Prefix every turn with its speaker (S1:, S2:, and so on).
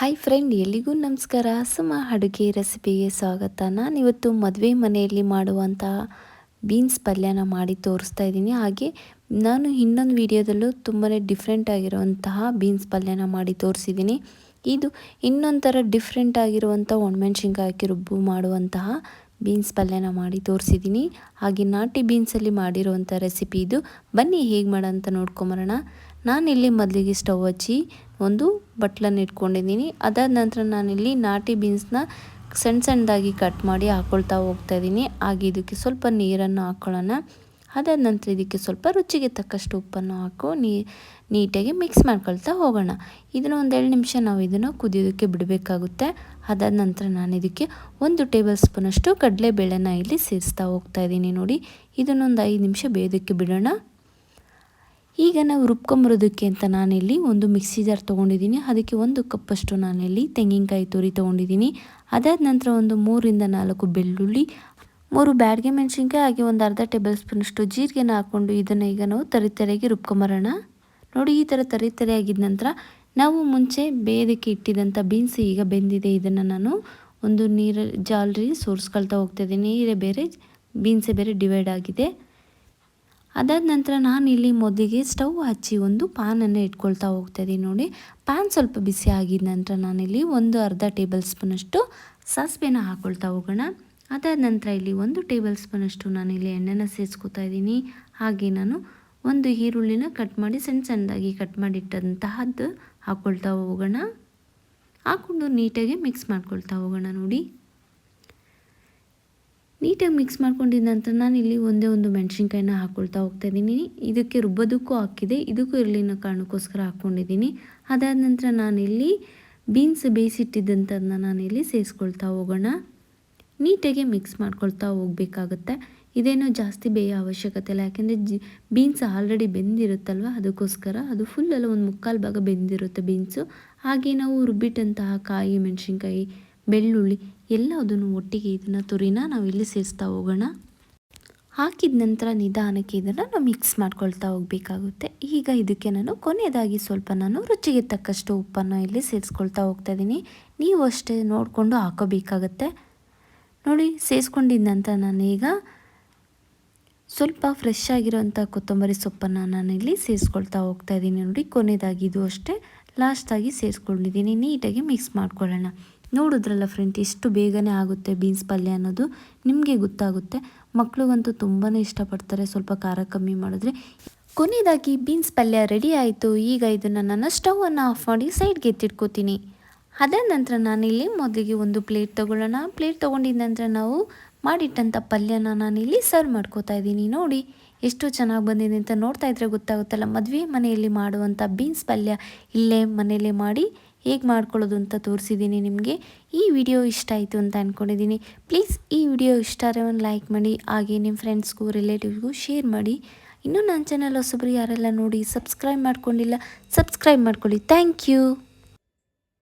S1: Hi friend ಎಲ್ಲಿಗೂ ನಮಸ್ಕಾರ. ಸುಮ ಅಡುಗೆ ರೆಸಿಪಿಗೆ ಸ್ವಾಗತ. ನಾನಿವತ್ತು ಮದುವೆ ಮನೆಯಲ್ಲಿ ಮಾಡುವಂತಹ ಬೀನ್ಸ್ ಪಲ್ಯನ ಮಾಡಿ ತೋರಿಸ್ತಾ ಇದ್ದೀನಿ. ಹಾಗೆ ನಾನು ಇನ್ನೊಂದು ವಿಡಿಯೋದಲ್ಲೂ ತುಂಬಾ ಡಿಫ್ರೆಂಟ್ ಆಗಿರುವಂತಹ ಬೀನ್ಸ್ ಪಲ್ಯನ ಮಾಡಿ ತೋರಿಸಿದ್ದೀನಿ. ಇದು ಇನ್ನೊಂಥರ ಡಿಫ್ರೆಂಟ್ ಆಗಿರುವಂಥ ಒಣಮೆಣ್ಸಿನ್ಕಾಯಿ ಹಾಕಿ ರುಬ್ಬು ಮಾಡುವಂತಹ ಬೀನ್ಸ್ ಪಲ್ಯನ ಮಾಡಿ ತೋರಿಸಿದ್ದೀನಿ ಹಾಗೆ ನಾಟಿ ಬೀನ್ಸಲ್ಲಿ ಮಾಡಿರುವಂಥ ರೆಸಿಪಿ ಇದು. ಬನ್ನಿ ಹೇಗೆ ಮಾಡೋಂತ ನೋಡ್ಕೊಂಬರೋಣ. ನಾನಿಲ್ಲಿ ಮೊದಲಿಗೆ ಸ್ಟವ್ ಹಚ್ಚಿ ಒಂದು ಬಟ್ಲನ್ನು ಇಟ್ಕೊಂಡಿದ್ದೀನಿ ಅದಾದ ನಂತರ ನಾನಿಲ್ಲಿ ನಾಟಿ ಬೀನ್ಸ್ನ ಸಣ್ಣ ಸಣ್ಣದಾಗಿ ಕಟ್ ಮಾಡಿ ಹಾಕ್ಕೊಳ್ತಾ ಹೋಗ್ತಾ ಇದ್ದೀನಿ ಹಾಗೆ ಇದಕ್ಕೆ ಸ್ವಲ್ಪ ನೀರನ್ನು ಹಾಕ್ಕೊಳ್ಳೋಣ ಅದಾದ ನಂತರ ಇದಕ್ಕೆ ಸ್ವಲ್ಪ ರುಚಿಗೆ ತಕ್ಕಷ್ಟು ಉಪ್ಪನ್ನು ಹಾಕು, ನೀ, ನೀಟಾಗಿ ಮಿಕ್ಸ್ ಮಾಡ್ಕೊಳ್ತಾ ಹೋಗೋಣ. ಇದನ್ನು ಒಂದೆರಡು ನಿಮಿಷ ನಾವು ಇದನ್ನು ಕುದಿಯೋದಕ್ಕೆ ಬಿಡಬೇಕಾಗುತ್ತೆ. ಅದಾದ ನಂತರ ನಾನು ಇದಕ್ಕೆ ಒಂದು ಟೇಬಲ್ ಸ್ಪೂನಷ್ಟು ಕಡಲೆಬೇಳೆನ ಇಲ್ಲಿ ಸೇರಿಸ್ತಾ ಹೋಗ್ತಾ ಇದ್ದೀನಿ ನೋಡಿ. ಇದನ್ನೊಂದು ಐದು ನಿಮಿಷ ಬೇಯೋದಕ್ಕೆ ಬಿಡೋಣ. ಈಗ ನಾವು ರುಬ್ಕೊಂಬರೋದಕ್ಕೆ ಅಂತ ನಾನಿಲ್ಲಿ ಒಂದು ಮಿಕ್ಸಿ ಜಾರ್ ತೊಗೊಂಡಿದ್ದೀನಿ. ಅದಕ್ಕೆ ಒಂದು ಕಪ್ಪಷ್ಟು ನಾನಿಲ್ಲಿ ತೆಂಗಿನಕಾಯಿ ತುರಿ ತೊಗೊಂಡಿದ್ದೀನಿ. ಅದಾದ ನಂತರ ಒಂದು ಮೂರಿಂದ ನಾಲ್ಕು ಬೆಳ್ಳುಳ್ಳಿ ಮೂರು ಬ್ಯಾಡ್ಗೆ ಮೆಣಸಿನ್ಕಾಯಿ ಹಾಗೆ ಒಂದು ಅರ್ಧ ಟೇಬಲ್ ಸ್ಪೂನಷ್ಟು ಜೀರಿಗೆನ ಹಾಕ್ಕೊಂಡು ಇದನ್ನು ಈಗ ನಾವು ತರಿತರಿಯಾಗಿ ರುಬ್ಕೊಂಬರೋಣ. ನೋಡಿ ಈ ಥರ ತರಿತರಿ ಆಗಿದ ನಂತರ ನಾವು ಮುಂಚೆ ಬೇಯೋದಕ್ಕೆ ಇಟ್ಟಿದ್ದಂಥ ಬೀನ್ಸ್ ಈಗ ಬೆಂದಿದೆ. ಇದನ್ನು ನಾನು ಒಂದು ನೀರು ಜಾಲರಿ ಸೋರಿಸ್ಕೊಳ್ತಾ ಹೋಗ್ತಾಯಿದ್ದೀನಿ ನೀರೇ ಬೇರೆ, ಬೀನ್ಸೇ ಬೇರೆ ಡಿವೈಡ್ ಆಗಿದೆ. ಅದಾದ ನಂತರ ನಾನು ಇಲ್ಲಿ ಮೊದಲಿಗೆ ಸ್ಟವ್ ಹಚ್ಚಿ ಒಂದು ಪ್ಯಾನನ್ನು ಇಟ್ಕೊಳ್ತಾ ಹೋಗ್ತಾ ಇದ್ದೀನಿ. ನೋಡಿ ಪ್ಯಾನ್ ಸ್ವಲ್ಪ ಬಿಸಿ ಆಗಿದ ನಂತರ ನಾನಿಲ್ಲಿ ಒಂದು ಅರ್ಧ ಟೇಬಲ್ ಸ್ಪೂನಷ್ಟು ಸಾಸಿವೆನ ಹಾಕ್ಕೊಳ್ತಾ ಹೋಗೋಣ. ಅದಾದ ನಂತರ ಇಲ್ಲಿ ಒಂದು ಟೇಬಲ್ ನಾನು ಇಲ್ಲಿ ಎಣ್ಣೆನ ಸೇರಿಸ್ಕೊತಾ ಇದ್ದೀನಿ. ಹಾಗೆ ನಾನು ಒಂದು ಈರುಳ್ಳಿನ ಕಟ್ ಮಾಡಿ ಸಣ್ಣ ಸಣ್ಣದಾಗಿ ಕಟ್ ಮಾಡಿಟ್ಟಂತಹದ್ದು ಹಾಕ್ಕೊಳ್ತಾ ಹೋಗೋಣ. ಹಾಕ್ಕೊಂಡು ನೀಟಾಗಿ ಮಿಕ್ಸ್ ಮಾಡ್ಕೊಳ್ತಾ ಹೋಗೋಣ ನೋಡಿ. ನೀಟಾಗಿ ಮಿಕ್ಸ್ ಮಾಡ್ಕೊಂಡಿದ್ದ ನಂತರ ನಾನು ಇಲ್ಲಿ ಒಂದೇ ಒಂದು ಮೆಣಸಿನ್ಕಾಯಿನ ಹಾಕ್ಕೊಳ್ತಾ ಹೋಗ್ತಾ ಇದ್ದೀನಿ. ಇದಕ್ಕೆ ರುಬ್ಬೋದಕ್ಕೂ ಹಾಕಿದೆ. ಇದಕ್ಕೂ ಇರಲಿನ ಕಾರಣಕ್ಕೋಸ್ಕರ ಹಾಕ್ಕೊಂಡಿದ್ದೀನಿ ಅದಾದ ನಂತರ ನಾನಿಲ್ಲಿ ಬೀನ್ಸ್ ಬೇಯಿಸಿಟ್ಟಿದ್ದಂಥದನ್ನ ನಾನಿಲ್ಲಿ ಸೇರಿಸ್ಕೊಳ್ತಾ ಹೋಗೋಣ. ನೀಟಾಗಿ ಮಿಕ್ಸ್ ಮಾಡ್ಕೊಳ್ತಾ ಹೋಗಬೇಕಾಗುತ್ತೆ. ಇದೇನು ಜಾಸ್ತಿ ಬೇಯೋ ಅವಶ್ಯಕತೆ ಇಲ್ಲ. ಯಾಕೆಂದರೆ ಜಿ ಬೀನ್ಸ್ ಆಲ್ರೆಡಿ ಬೆಂದಿರುತ್ತಲ್ವ? ಅದಕ್ಕೋಸ್ಕರ ಅದು ಫುಲ್ಲೆಲ್ಲ ಒಂದು ಮುಕ್ಕಾಲು ಭಾಗ ಬೆಂದಿರುತ್ತೆ ಬೀನ್ಸು ಹಾಗೆ ನಾವು ರುಬ್ಬಿಟ್ಟಂತಹ ಕಾಯಿ, ಮೆಣಸಿನ್ಕಾಯಿ, ಬೆಳ್ಳುಳ್ಳಿ ಎಲ್ಲ ಅದನ್ನು ಒಟ್ಟಿಗೆ ಇದನ್ನು ತುರಿನ ನಾವು ಇಲ್ಲಿ ಸೇರಿಸ್ತಾ ಹೋಗೋಣ. ಹಾಕಿದ ನಂತರ ನಿಧಾನಕ್ಕೆ ಇದನ್ನು ನಾವು ಮಿಕ್ಸ್ ಮಾಡ್ಕೊಳ್ತಾ ಹೋಗಬೇಕಾಗುತ್ತೆ. ಈಗ ಇದಕ್ಕೆ ನಾನು ಕೊನೆಯದಾಗಿ ಸ್ವಲ್ಪ ನಾನು ರುಚಿಗೆ ತಕ್ಕಷ್ಟು ಉಪ್ಪನ್ನು ಇಲ್ಲಿ ಸೇರಿಸ್ಕೊಳ್ತಾ ಹೋಗ್ತಾ ಇದ್ದೀನಿ ನೀವು ಅಷ್ಟೇ ನೋಡಿಕೊಂಡು ಹಾಕೋಬೇಕಾಗತ್ತೆ. ನೋಡಿ ಸೇರಿಸ್ಕೊಂಡಿದ್ದಂತ ನಾನೀಗ ಸ್ವಲ್ಪ ಫ್ರೆಶ್ ಆಗಿರೋಂಥ ಕೊತ್ತಂಬರಿ ಸೊಪ್ಪನ್ನು ನಾನಿಲ್ಲಿ ಸೇರಿಸ್ಕೊಳ್ತಾ ಹೋಗ್ತಾ ಇದ್ದೀನಿ. ನೋಡಿ ಕೊನೆಯದಾಗಿ ಇದು ಅಷ್ಟೇ. ಲಾಸ್ಟಾಗಿ ಸೇರಿಸ್ಕೊಂಡಿದ್ದೀನಿ ನೀಟಾಗಿ ಮಿಕ್ಸ್ ಮಾಡ್ಕೊಳ್ಳೋಣ. ನೋಡಿದ್ರಲ್ಲ ಫ್ರೆಂಡ್ ಎಷ್ಟು ಬೇಗನೆ ಆಗುತ್ತೆ ಬೀನ್ಸ್ ಪಲ್ಯ ಅನ್ನೋದು. ನಿಮಗೆ ಗೊತ್ತಾಗುತ್ತೆ. ಮಕ್ಕಳಿಗಂತೂ ತುಂಬಾ ಇಷ್ಟಪಡ್ತಾರೆ ಸ್ವಲ್ಪ ಖಾರ ಕಮ್ಮಿ ಮಾಡಿದ್ರೆ. ಕೊನೆಯದಾಗಿ ಬೀನ್ಸ್ ಪಲ್ಯ ರೆಡಿ ಆಯಿತು. ಈಗ ಇದನ್ನು ನನ್ನ ಸ್ಟವನ್ನು ಆಫ್ ಮಾಡಿ ಸೈಡ್ಗೆ ಎತ್ತಿಟ್ಕೋತೀನಿ. ಅದಾದ ನಂತರ ನಾನಿಲ್ಲಿ ಮೊದಲಿಗೆ ಒಂದು ಪ್ಲೇಟ್ ತೊಗೊಳ್ಳೋಣ. ಪ್ಲೇಟ್ ತೊಗೊಂಡಿದ್ದ ನಂತರ ನಾವು ಮಾಡಿಟ್ಟಂಥ ಪಲ್ಯನ ನಾನಿಲ್ಲಿ ಸರ್ವ್ ಮಾಡ್ಕೋತಾ ಇದ್ದೀನಿ. ನೋಡಿ, ಎಷ್ಟು ಚೆನ್ನಾಗಿ ಬಂದಿದೆ ಅಂತ ನೋಡ್ತಾ ಇದ್ರೆ ಗೊತ್ತಾಗುತ್ತಲ್ಲ. ಮದುವೆ ಮನೆಯಲ್ಲಿ ಮಾಡುವಂಥ ಬೀನ್ಸ್ ಪಲ್ಯ ಇಲ್ಲೇ ಮನೆಯಲ್ಲೇ ಮಾಡಿ ಹೇಗೆ ಮಾಡ್ಕೊಳ್ಳೋದು ಅಂತ ತೋರಿಸಿದ್ದೀನಿ ನಿಮಗೆ. ಈ ವಿಡಿಯೋ ಇಷ್ಟ ಆಯಿತು ಅಂತ ಅಂದ್ಕೊಂಡಿದ್ದೀನಿ ಪ್ಲೀಸ್ ಈ ವಿಡಿಯೋ ಇಷ್ಟ ಆದರೆ ಒಂದು ಲೈಕ್ ಮಾಡಿ, ಹಾಗೆ ನಿಮ್ಮ ಫ್ರೆಂಡ್ಸ್ಗೂ, ರಿಲೇಟಿವ್ಸ್ಗೂ ಶೇರ್ ಮಾಡಿ. ಇನ್ನೂ ನನ್ನ ಚಾನಲ್ ಹೊಸಬ್ರು ಯಾರೆಲ್ಲ ನೋಡಿ, ಸಬ್ಸ್ಕ್ರೈಬ್ ಮಾಡ್ಕೊಂಡಿಲ್ಲ, ಸಬ್ಸ್ಕ್ರೈಬ್ ಮಾಡ್ಕೊಳ್ಳಿ. Thank you.